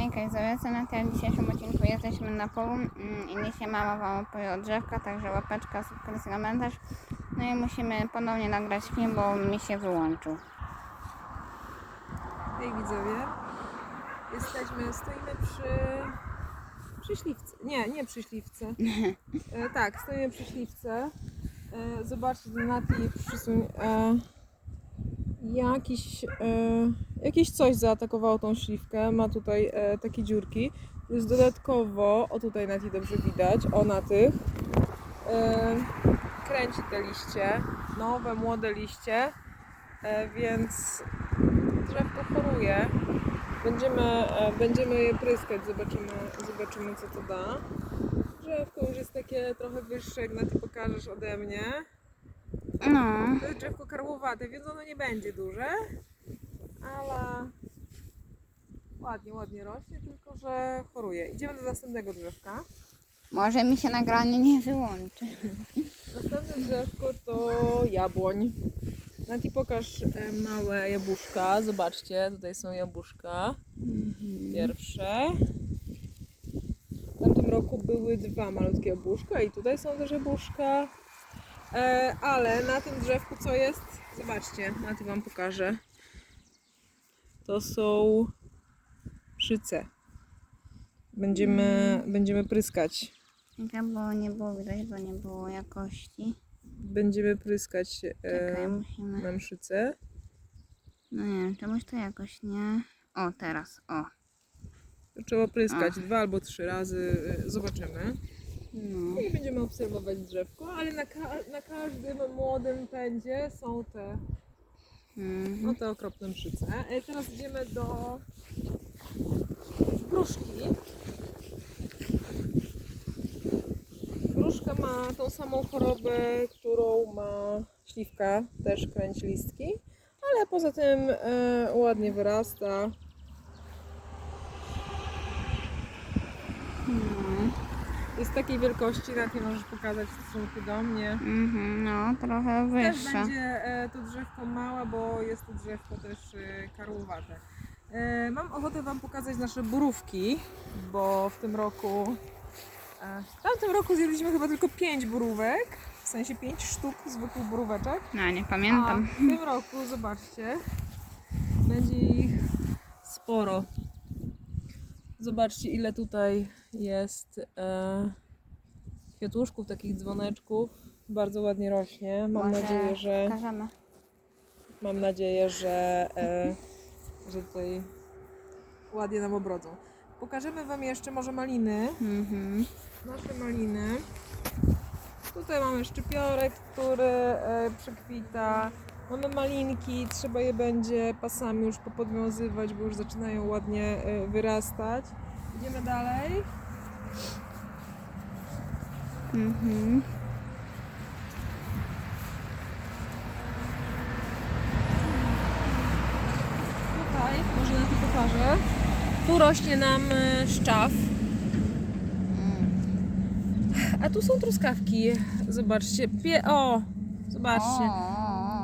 Hejka zalecam w dzisiejszym odcinku jesteśmy na polu mm, i dzisiaj mama wam opowie o drzewkach, także łapeczka, subskrypcja, komentarz. No i musimy ponownie nagrać film, bo mi się wyłączył. Hej widzowie, jesteśmy, stoimy przy, przy śliwce, nie, nie przy śliwce, e, tak, stoimy przy śliwce, e, zobaczcie, Nati przysuń, e, jakiś, e, jakieś coś zaatakowało tą śliwkę, ma tutaj e, takie dziurki, plus dodatkowo, o tutaj Nati dobrze widać, o na tych, e, kręci te liście, nowe, młode liście, e, więc drzewko choruje. Będziemy, e, będziemy je pryskać, zobaczymy, zobaczymy co to da. Drzewko już jest takie trochę wyższe, jak na to pokażesz ode mnie. No, To jest drzewko karłowate, więc ono nie będzie duże, ale ładnie, ładnie rośnie, tylko że choruje. Idziemy do następnego drzewka. może mi się nagranie nie wyłączy. Następne drzewko to jabłoń. Nati pokaż e, małe jabłuszka. Zobaczcie, tutaj są jabłuszka. Pierwsze. W tamtym roku były dwa malutkie jabłuszka i tutaj są też jabłuszka. E, ale na tym drzewku co jest? Zobaczcie, Nati wam pokażę. To są szyce. Będziemy, będziemy pryskać. Ja, bo nie było widać, bo nie było jakości. Będziemy pryskać Czekaj, e, musimy... na mszycę. No nie wiem, czemuś to jakoś nie... O, teraz, o. To Trzeba pryskać dwa albo trzy razy. e, Zobaczymy. No. I będziemy obserwować drzewko, ale na, ka- na każdym młodym pędzie są te, Mhm. no te okropne mszyce. E, Teraz idziemy do gruszki. Gruszka ma tą samą chorobę, którą ma śliwka, też kręci listki, ale poza tym e, ładnie wyrasta. No. Jest takiej wielkości, na nie możesz pokazać w stosunku do mnie. Mhm, no, trochę Też będzie e, to drzewko małe, bo jest to drzewko też e, karłowate. E, Mam ochotę Wam pokazać nasze borówki, bo w tym roku, e, w tamtym roku zjedliśmy chyba tylko 5 borówek, w sensie 5 sztuk zwykłych boróweczek. No, nie A pamiętam. w tym roku, zobaczcie, będzie ich sporo. Zobaczcie, ile tutaj jest e, kwiatuszków, takich dzwoneczków. Bardzo ładnie rośnie. Mam Może nadzieję, że Pokażemy. mam nadzieję, że, e, że tutaj ładnie nam obrodzą. Pokażemy Wam jeszcze może maliny. Mhm. Nasze maliny. Tutaj mamy szczypiorek, który e, przekwita. Mamy malinki, trzeba je będzie pasami już popodwiązywać, bo już zaczynają ładnie e, wyrastać. Idziemy dalej. Mhm. Tutaj, może na to pokażę. Tu rośnie nam e, szczaw. A tu są truskawki. Zobaczcie. Pie o! Zobaczcie.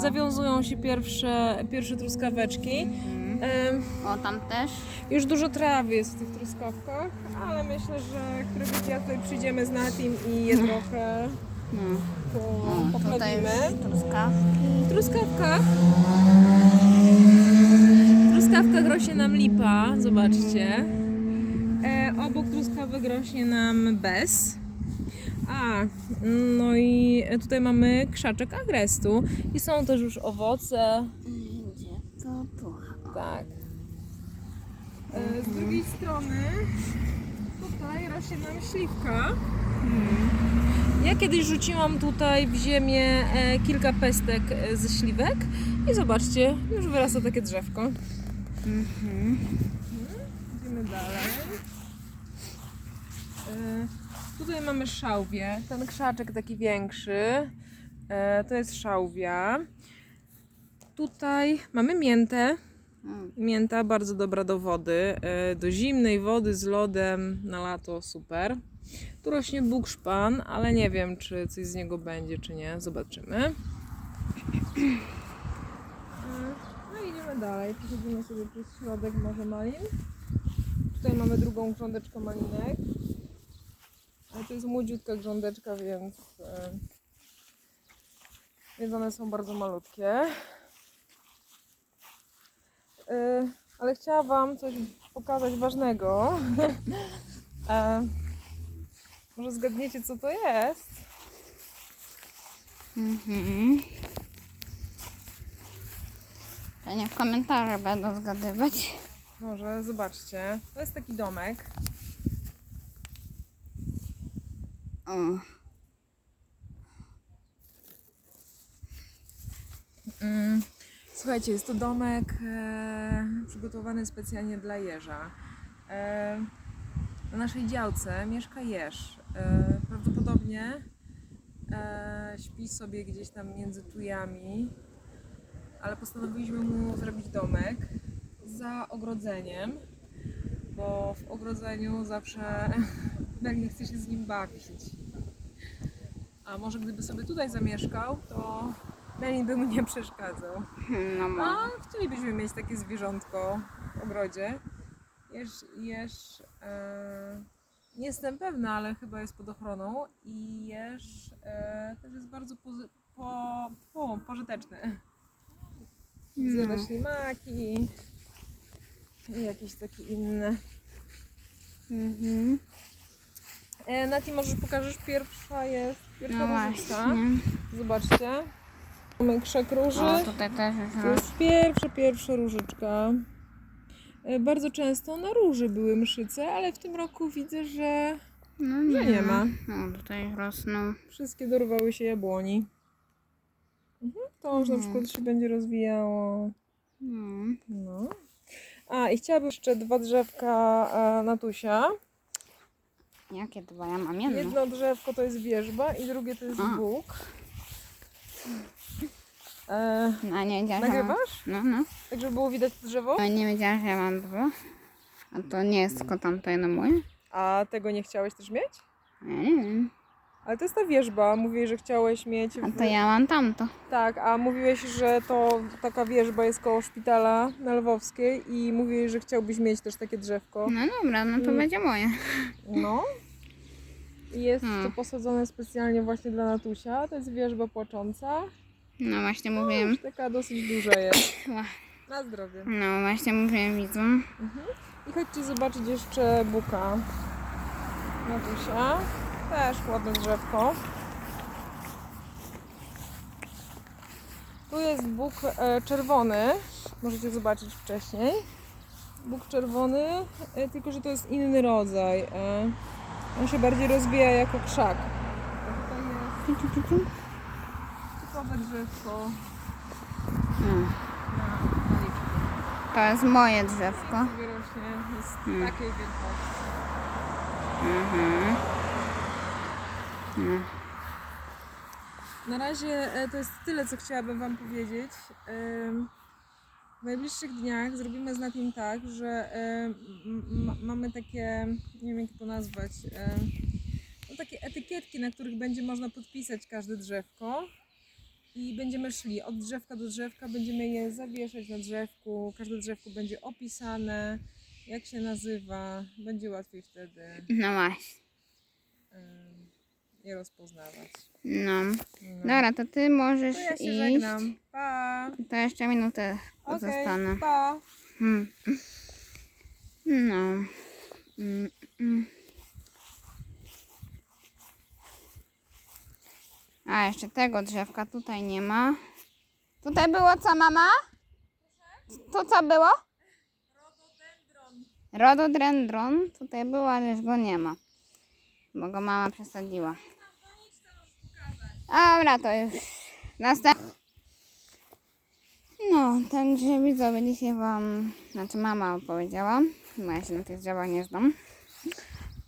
Zawiązują się pierwsze, pierwsze truskaweczki. O, tam też. Już dużo trawy jest w tych truskawkach, ale myślę, że któregoś dnia tutaj przyjdziemy z Natim i je trochę No. po, O, tutaj poprawimy. już truskawki. Truskawka. W truskawkach rośnie nam lipa, zobaczcie. E, obok truskawek rośnie nam bez. A, no i tutaj mamy krzaczek agrestu. I są też już owoce. Tak. E, Z drugiej strony tutaj rośnie nam śliwka. Ja kiedyś rzuciłam tutaj w ziemię e, kilka pestek e, ze śliwek i zobaczcie, już wyrasta takie drzewko. Mhm. Idziemy dalej. E, Tutaj mamy szałwię. Ten krzaczek taki większy. e, To jest szałwia. Tutaj mamy miętę. Mm. Mięta bardzo dobra do wody, e, do zimnej wody z lodem na lato super. Tu rośnie bukszpan, ale nie wiem czy coś z niego będzie czy nie, zobaczymy. E, No i idziemy dalej, przechodzimy sobie przez środek Morza Malin. Tutaj mamy drugą grządeczkę malinek. Ale to jest młodziutka grządeczka, więc, e, więc one są bardzo malutkie. E, ale chciałam Wam coś pokazać ważnego. e, może zgadniecie, co to jest? Mhm. To niech komentarze będą zgadywać. Może zobaczcie. To jest taki domek. O. Mm, Słuchajcie, jest to domek e, przygotowany specjalnie dla jeża. E, na naszej działce mieszka jeż. E, prawdopodobnie e, śpi sobie gdzieś tam między tujami, ale postanowiliśmy mu zrobić domek za ogrodzeniem, bo w ogrodzeniu zawsze Melin chce się z nim bawić. A może gdyby sobie tutaj zamieszkał, to Melin by mu nie przeszkadzał. No A może. chcielibyśmy mieć takie zwierzątko w ogrodzie. Jeż, jeż e, nie jestem pewna, ale chyba jest pod ochroną i jeż e, też jest bardzo pozy, po, po, pożyteczny. Zjada No. ślimaki i jakieś takie inne. Mhm. E, Nati, możesz pokażesz? Pierwsza jest, pierwsza No właśnie. Zobaczcie. Mamy krzak róży. O, tutaj też jest pierwsza, pierwsza różyczka. E, Bardzo często na róży były mszyce, ale w tym roku widzę, że No że nie ma. O, tutaj rosną. wszystkie dorwały się jabłoni. Mhm, to już na Mhm. przykład się będzie rozwijało. No. No. A, i chciałabym jeszcze dwa drzewka e, Natusia. Jakie dwa? Ja mam jedno. Jedno drzewko to jest wierzba i drugie to jest A. bóg. E, No nie wiedziałam, że mam... nagrywasz? No, no. Tak, żeby było widać to drzewo? No nie wiedziałam, że ja mam dwa. A to nie jest tylko tamto jedno moje? A tego nie chciałeś też mieć? Ja nie wiem. Ale to jest ta wierzba. Mówiłeś, że chciałeś mieć. A w- to ja mam tamto. Tak, a mówiłeś, że to taka wierzba jest koło szpitala na Lwowskiej i mówiłeś, że chciałbyś mieć też takie drzewko. No dobra, no to Mm. będzie moje. No. Jest Hmm. to posadzone specjalnie właśnie dla Natusia. To jest wierzba płacząca. No właśnie mówiłem. Już taka dosyć duża jest. Na zdrowie. No właśnie mówiłem widzom. I chodźcie zobaczyć jeszcze buka Natusia. Też ładne drzewko. Tu jest bóg e, czerwony. Możecie zobaczyć wcześniej. Bóg czerwony, e, tylko że to jest inny rodzaj. On się bardziej rozwija jako krzak. Tutaj jest typowe drzewko Mm. na paliczku. To jest moje drzewko. sobie rośnie, jest Mm. takiej wielkości. Mhm. No. Na razie e, to jest tyle, co chciałabym Wam powiedzieć. W najbliższych dniach zrobimy z Natim tak, że m- mamy takie, nie wiem jak to nazwać, em, no takie etykietki, na których będzie można podpisać każde drzewko. I będziemy szli od drzewka do drzewka, będziemy je zawieszać na drzewku. Każde drzewko będzie opisane, jak się nazywa. Będzie łatwiej wtedy no właśnie. em, je rozpoznawać. No. No. Dobra, to ty możesz To ja się iść. żegnam. Pa! To jeszcze minutę Okej, zostanę. pa! Hmm. No. Mm, mm. A, jeszcze tego drzewka tutaj nie ma. Tutaj było co, mama? Tu co było? Rododendron. Tutaj było, ale już go nie ma. Bo go mama przesadziła. Dobra, to już następny. No, także widzowie, dzisiaj wam, znaczy mama opowiedziała, bo ja się na tych drzewach nie znam.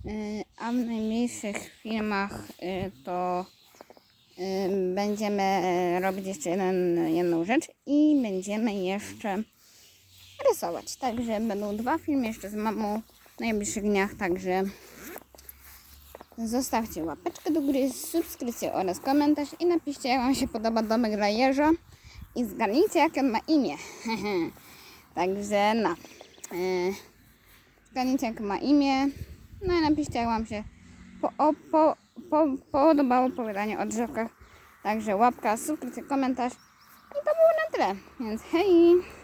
Yy, A w najmniejszych filmach yy, to yy, będziemy robić jeszcze jeden, jedną rzecz i będziemy jeszcze rysować. Także będą dwa filmy jeszcze z mamą w najbliższych dniach, także zostawcie łapeczkę do góry, subskrypcję oraz komentarz i napiszcie jak wam się podoba domek dla jeża i zgadnijcie jakie on ma imię. Także no. Yy, zgadnijcie jak ma imię. No i napiszcie jak wam się po, o, po, po, podobało opowiadanie o drzewkach. Także łapka, subskrypcja, komentarz. I to było na tyle. Więc hej!